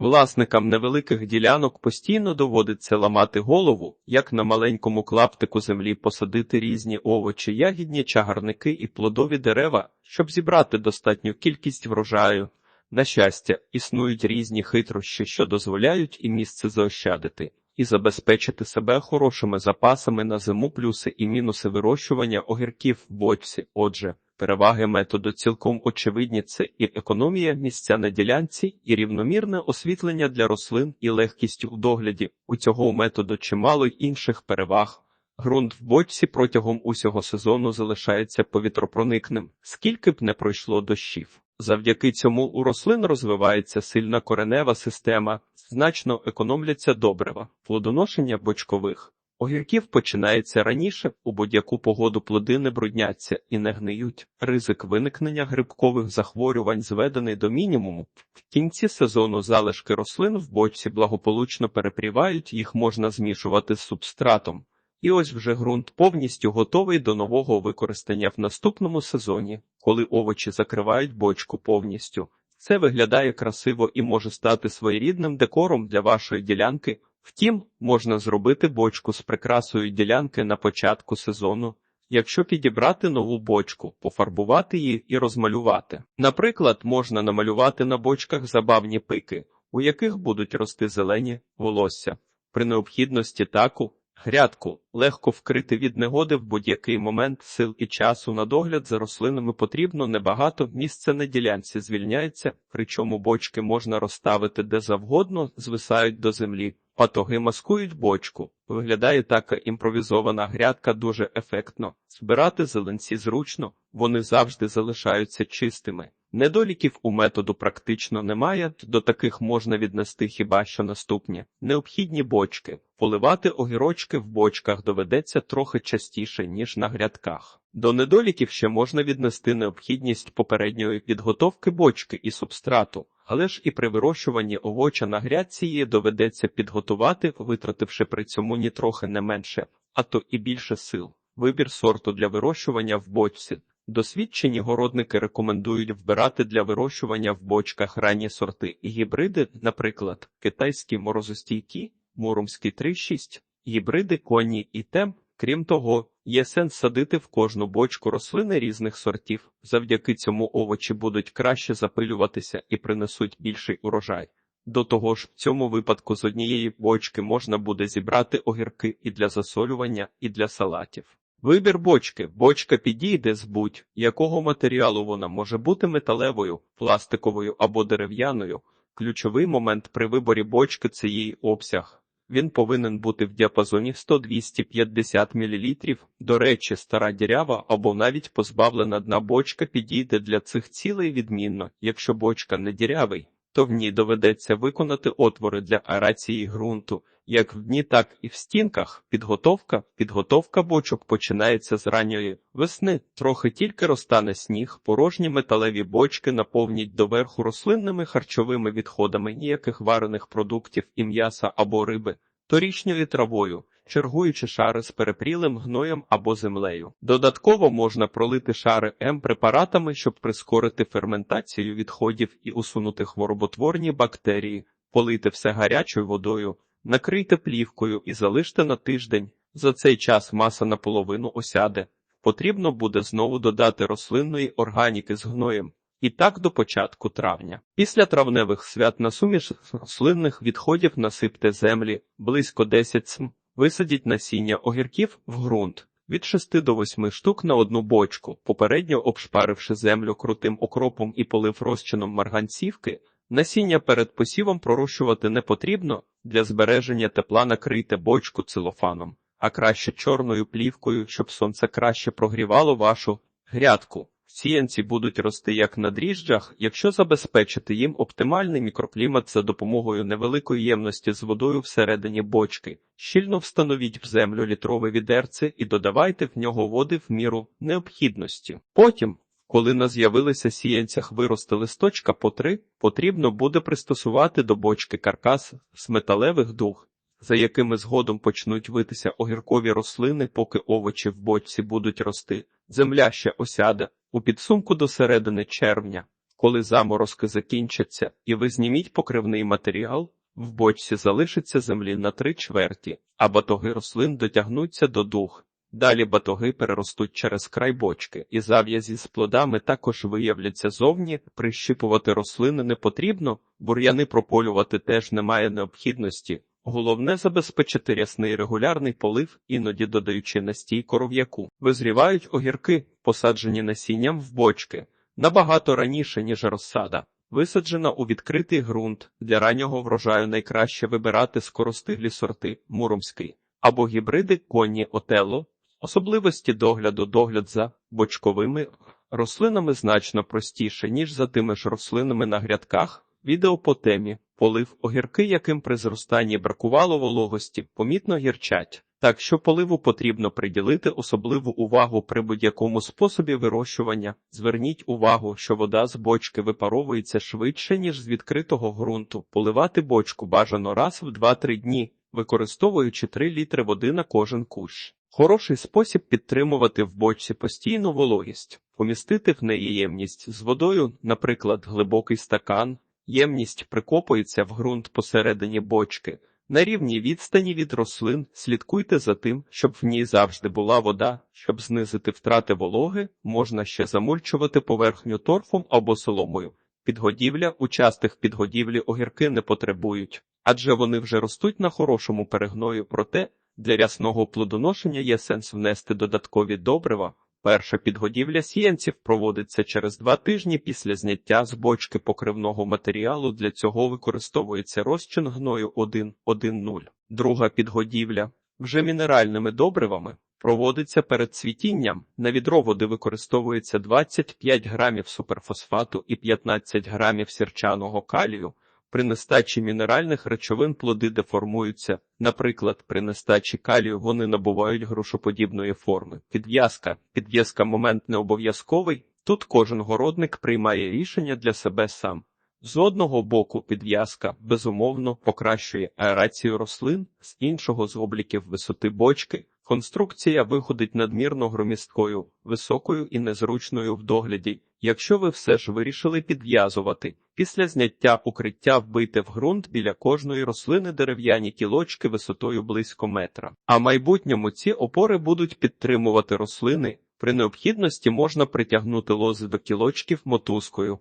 Власникам невеликих ділянок постійно доводиться ламати голову, як на маленькому клаптику землі посадити різні овочі, ягідні чагарники і плодові дерева, щоб зібрати достатню кількість врожаю. На щастя, існують різні хитрощі, що дозволяють і місце заощадити, і забезпечити себе хорошими запасами на зиму плюси і мінуси вирощування огірків в бочці. Отже, переваги методу цілком очевидні це і економія місця на ділянці, і рівномірне освітлення для рослин, і легкість у догляді. У цього методу чимало інших переваг. Ґрунт в бочці протягом усього сезону залишається повітропроникним, скільки б не пройшло дощів. Завдяки цьому у рослин розвивається сильна коренева система, значно економляться добрива, плодоношення бочкових. Огірків починається раніше, у будь-яку погоду плоди не брудняться і не гниють. Ризик виникнення грибкових захворювань зведений до мінімуму. В кінці сезону залишки рослин в бочці благополучно перепрівають, їх можна змішувати з субстратом. І ось вже ґрунт повністю готовий до нового використання в наступному сезоні, коли овочі закривають бочку повністю. Це виглядає красиво і може стати своєрідним декором для вашої ділянки. Втім, можна зробити бочку з прикрасою ділянки на початку сезону, якщо підібрати нову бочку, пофарбувати її і розмалювати. Наприклад, можна намалювати на бочках забавні пики, у яких будуть рости зелені волосся. При необхідності таку Грядку легко вкрити від негоди в будь-який момент сил і часу на догляд за рослинами потрібно небагато, місце на ділянці звільняється, причому бочки можна розставити де завгодно, звисають до землі, патоги маскують бочку. Виглядає така імпровізована грядка дуже ефектно. Збирати зеленці зручно, вони завжди залишаються чистими. Недоліків у методу практично немає, до таких можна віднести хіба що наступні необхідні бочки. Поливати огірочки в бочках доведеться трохи частіше, ніж на грядках. До недоліків ще можна віднести необхідність попередньої підготовки бочки і субстрату, але ж і при вирощуванні овоча на грядці доведеться підготувати, витративши при цьому нітрохи не менше, а то і більше сил. Вибір сорту для вирощування в бочці. Досвідчені городники рекомендують вбирати для вирощування в бочках ранні сорти і гібриди, наприклад, китайські морозостійкі, муромський 3,6, гібриди коні і тем. Крім того, є сенс садити в кожну бочку рослини різних сортів. Завдяки цьому овочі будуть краще запилюватися і принесуть більший урожай. До того ж, в цьому випадку з однієї бочки можна буде зібрати огірки і для засолювання, і для салатів. Вибір бочки. Бочка підійде з будь-якого матеріалу вона може бути металевою, пластиковою або дерев'яною. Ключовий момент при виборі бочки це її обсяг. Він повинен бути в діапазоні 100-250 мл. До речі, стара дірява або навіть позбавлена дна бочка підійде для цих цілей відмінно. Якщо бочка не дірявий, то в ній доведеться виконати отвори для аерації ґрунту. Як в дні, так і в стінках. Підготовка. Підготовка бочок починається з ранньої весни. Трохи тільки розтане сніг, порожні металеві бочки наповнять доверху рослинними харчовими відходами ніяких варених продуктів і м'яса або риби, торічньою травою, чергуючи шари з перепрілим гноєм або землею. Додатково можна пролити шари М-препаратами, щоб прискорити ферментацію відходів і усунути хвороботворні бактерії, полити все гарячою водою. Накрийте плівкою і залиште на тиждень. За цей час маса наполовину осяде. Потрібно буде знову додати рослинної органіки з гноєм. І так до початку травня. Після травневих свят на суміш рослинних відходів насипте землі близько 10 см. Висадіть насіння огірків в ґрунт від 6 до 8 штук на одну бочку, попередньо обшпаривши землю крутим окропом і полив розчином марганцівки. Насіння перед посівом пророщувати не потрібно, для збереження тепла накрийте бочку целофаном, а краще чорною плівкою, щоб сонце краще прогрівало вашу грядку. Сіянці будуть рости як на дріжджах, якщо забезпечити їм оптимальний мікроклімат за допомогою невеликої ємності з водою всередині бочки. Щільно встановіть в землю літрове відерце і додавайте в нього води в міру необхідності. Потім коли на з'явилися сіянцях виросте листочка по три, потрібно буде пристосувати до бочки каркас з металевих дуг, за якими згодом почнуть витися огіркові рослини, поки овочі в бочці будуть рости. Земля ще осяде у підсумку до середини червня. Коли заморозки закінчаться і ви зніміть покривний матеріал, в бочці залишиться землі на три чверті, а батоги рослин дотягнуться до дух. Далі батоги переростуть через край бочки, і зав'язі з плодами також виявляться зовні. Прищипувати рослини не потрібно, бур'яни прополювати теж немає необхідності. Головне забезпечити рясний регулярний полив, іноді додаючи настій коров'яку. Визрівають огірки, посаджені насінням в бочки, набагато раніше, ніж розсада. Висаджена у відкритий ґрунт. Для раннього врожаю найкраще вибирати скоростиглі сорти муромський або гібриди конні отело. Особливості догляду догляд за бочковими рослинами значно простіше, ніж за тими ж рослинами на грядках. Відео по темі полив огірки, яким при зростанні бракувало вологості, помітно гірчать. Так що поливу потрібно приділити особливу увагу при будь-якому способі вирощування. Зверніть увагу, що вода з бочки випаровується швидше, ніж з відкритого ґрунту. Поливати бочку бажано раз в 2-3 дні, використовуючи 3 літри води на кожен кущ. Хороший спосіб підтримувати в бочці постійну вологість, помістити в неї ємність з водою, наприклад, глибокий стакан. Ємність прикопується в ґрунт посередині бочки. На рівній відстані від рослин слідкуйте за тим, щоб в ній завжди була вода. Щоб знизити втрати вологи, можна ще замульчувати поверхню торфом або соломою. Підгодівля у частих підгодівлі огірки не потребують, адже вони вже ростуть на хорошому перегною, проте для рясного плодоношення є сенс внести додаткові добрива. Перша підгодівля сіянців проводиться через два тижні після зняття з бочки покривного матеріалу. Для цього використовується розчин гною 1.1.0. Друга підгодівля вже мінеральними добривами проводиться перед цвітінням. На відро води використовується 25 грамів суперфосфату і 15 грамів сірчаного калію. При нестачі мінеральних речовин плоди деформуються. Наприклад, при нестачі калію вони набувають грушоподібної форми. Підв'язка. Підв'язка момент не обов'язковий. Тут кожен городник приймає рішення для себе сам. З одного боку підв'язка безумовно покращує аерацію рослин, з іншого з обліків висоти бочки. Конструкція виходить надмірно громісткою, високою і незручною в догляді. Якщо ви все ж вирішили підв'язувати, після зняття укриття вбийте в ґрунт біля кожної рослини дерев'яні кілочки висотою близько метра. А в майбутньому ці опори будуть підтримувати рослини. При необхідності можна притягнути лози до кілочків мотузкою.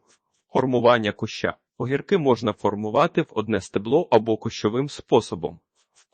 Формування куща. Огірки можна формувати в одне стебло або кущовим способом.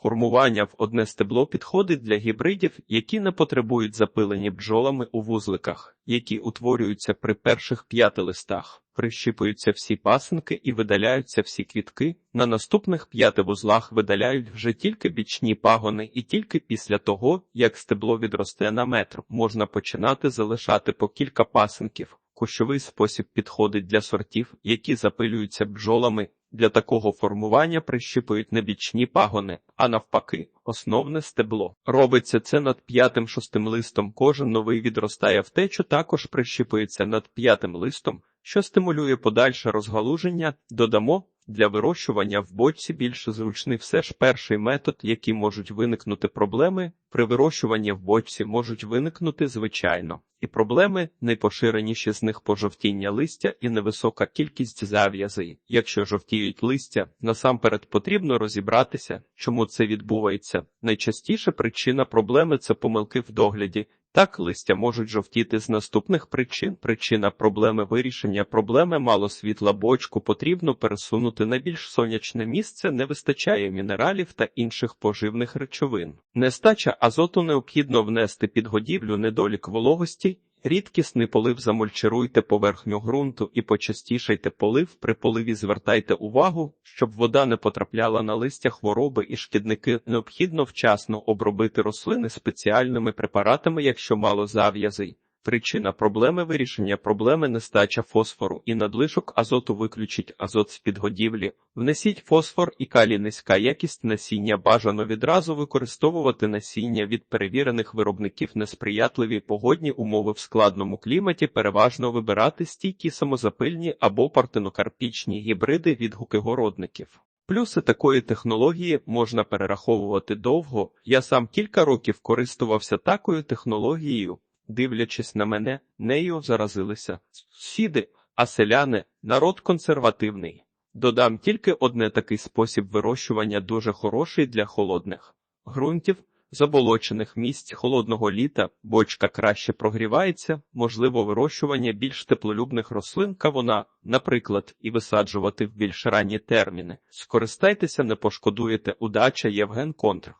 Формування в одне стебло підходить для гібридів, які не потребують запилені бджолами у вузликах, які утворюються при перших п'яти листах, прищіпуються всі пасинки і видаляються всі квітки. На наступних п'яти вузлах видаляють вже тільки бічні пагони, і тільки після того, як стебло відросте на метр, можна починати залишати по кілька пасинків. Кущовий спосіб підходить для сортів, які запилюються бджолами. Для такого формування прищіпують не бічні пагони, а навпаки, основне стебло. Робиться це над п'ятим шостим листом. Кожен новий відростає втечу, також прищіпується над п'ятим листом, що стимулює подальше розгалуження. Додамо для вирощування в бочці більш зручний все ж перший метод, який можуть виникнути проблеми. При вирощуванні в бочці можуть виникнути звичайно, і проблеми найпоширеніші з них пожовтіння листя і невисока кількість зав'язей. Якщо жовтіють листя, насамперед потрібно розібратися, чому це відбувається. Найчастіше причина проблеми це помилки в догляді. Так, листя можуть жовтіти з наступних причин. Причина проблеми вирішення проблеми мало світла бочку потрібно пересунути на більш сонячне місце, не вистачає мінералів та інших поживних речовин. Нестача азоту необхідно внести під годівлю недолік вологості. Рідкісний полив замульчируйте поверхню ґрунту і почастішайте полив. При поливі звертайте увагу, щоб вода не потрапляла на листя хвороби і шкідники. Необхідно вчасно обробити рослини спеціальними препаратами, якщо мало зав'язей. Причина проблеми вирішення проблеми нестача фосфору і надлишок азоту виключить азот з підгодівлі. Внесіть фосфор і калій низька якість насіння бажано відразу використовувати насіння від перевірених виробників несприятливі погодні умови в складному кліматі, переважно вибирати стійкі самозапильні або партенокарпічні гібриди від гукигородників. Плюси такої технології можна перераховувати довго. Я сам кілька років користувався такою технологією. Дивлячись на мене, нею заразилися сусіди. а селяни народ консервативний. Додам тільки одне такий спосіб вирощування дуже хороший для холодних ґрунтів, заболочених місць холодного літа, бочка краще прогрівається, можливо вирощування більш теплолюбних рослин кавуна, наприклад, і висаджувати в більш ранні терміни. Скористайтеся, не пошкодуєте. Удача Євген Контр.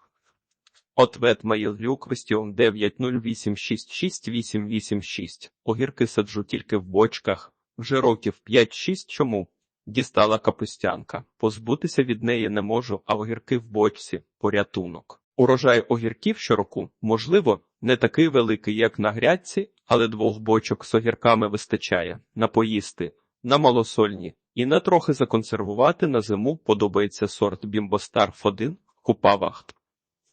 Ответ Маїл'ю Квестіон 908668886. Огірки саджу тільки в бочках. Вже років 5-6 чому? Дістала капустянка. Позбутися від неї не можу, а огірки в бочці – порятунок. Урожай огірків щороку, можливо, не такий великий, як на грядці, але двох бочок з огірками вистачає на поїсти, на малосольні і на трохи законсервувати на зиму подобається сорт Бімбостар 1 Купавахт.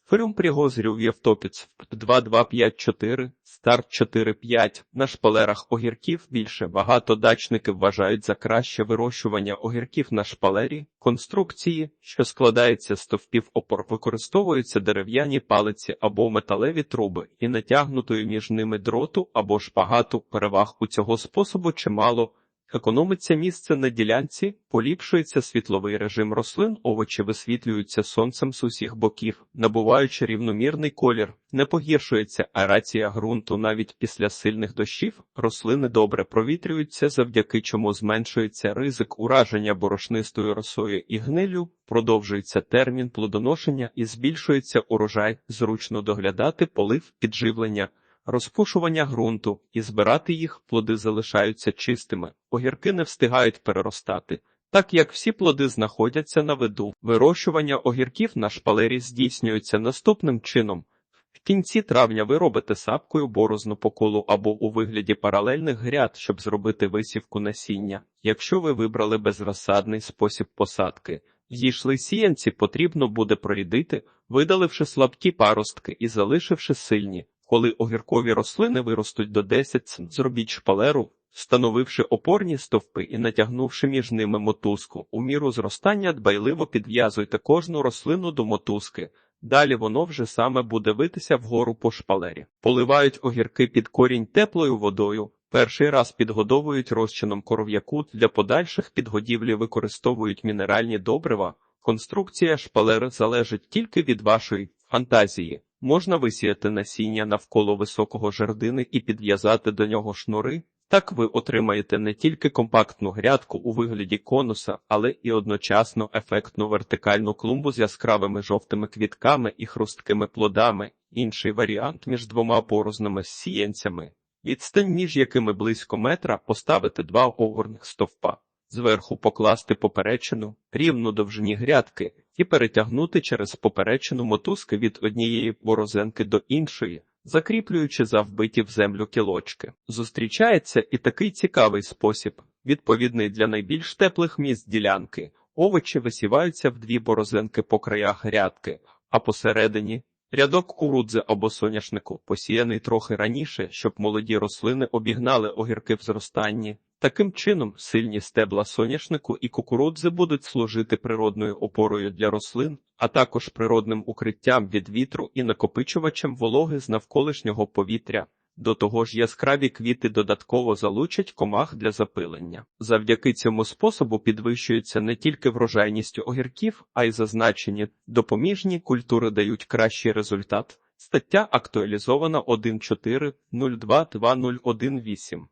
Ферум пригозрів Євтопіц 2254, старт 45. На шпалерах огірків більше. Багато дачники вважають за краще вирощування огірків на шпалері. Конструкції, що складаються з стовпів опор, використовуються дерев'яні палиці або металеві труби і натягнутої між ними дроту або шпагату. Переваг у цього способу чимало. Економиться місце на ділянці, поліпшується світловий режим рослин, овочі висвітлюються сонцем з усіх боків, набуваючи рівномірний колір, не погіршується аерація ґрунту навіть після сильних дощів, рослини добре провітрюються, завдяки чому зменшується ризик ураження борошнистою росою і гнилю, продовжується термін плодоношення і збільшується урожай, зручно доглядати полив підживлення розпушування ґрунту і збирати їх плоди залишаються чистими, огірки не встигають переростати. Так як всі плоди знаходяться на виду, вирощування огірків на шпалері здійснюється наступним чином. В кінці травня ви робите сапкою борозну по колу або у вигляді паралельних гряд, щоб зробити висівку насіння. Якщо ви вибрали безрозсадний спосіб посадки, зійшли сіянці, потрібно буде прорідити, видаливши слабкі паростки і залишивши сильні. Коли огіркові рослини виростуть до 10 зробіть шпалеру, встановивши опорні стовпи і натягнувши між ними мотузку. У міру зростання дбайливо підв'язуйте кожну рослину до мотузки. Далі воно вже саме буде витися вгору по шпалері. Поливають огірки під корінь теплою водою. Перший раз підгодовують розчином коров'яку, для подальших підгодівлі використовують мінеральні добрива. Конструкція шпалери залежить тільки від вашої фантазії. Можна висіяти насіння навколо високого жердини і підв'язати до нього шнури. Так ви отримаєте не тільки компактну грядку у вигляді конуса, але і одночасно ефектну вертикальну клумбу з яскравими жовтими квітками і хрусткими плодами. Інший варіант між двома порозними сіянцями, відстань між якими близько метра поставити два огорних стовпа, зверху покласти поперечину, рівну довжині грядки і перетягнути через поперечину мотузки від однієї борозенки до іншої, закріплюючи за вбиті в землю кілочки. Зустрічається і такий цікавий спосіб, відповідний для найбільш теплих місць ділянки. Овочі висіваються в дві борозенки по краях грядки, а посередині рядок кукурудзи або соняшнику, посіяний трохи раніше, щоб молоді рослини обігнали огірки в зростанні. Таким чином, сильні стебла соняшнику і кукурудзи будуть служити природною опорою для рослин, а також природним укриттям від вітру і накопичувачем вологи з навколишнього повітря. До того ж, яскраві квіти додатково залучать комах для запилення. Завдяки цьому способу підвищується не тільки врожайність огірків, а й зазначені допоміжні культури дають кращий результат. Стаття актуалізована 1.4.02.2018.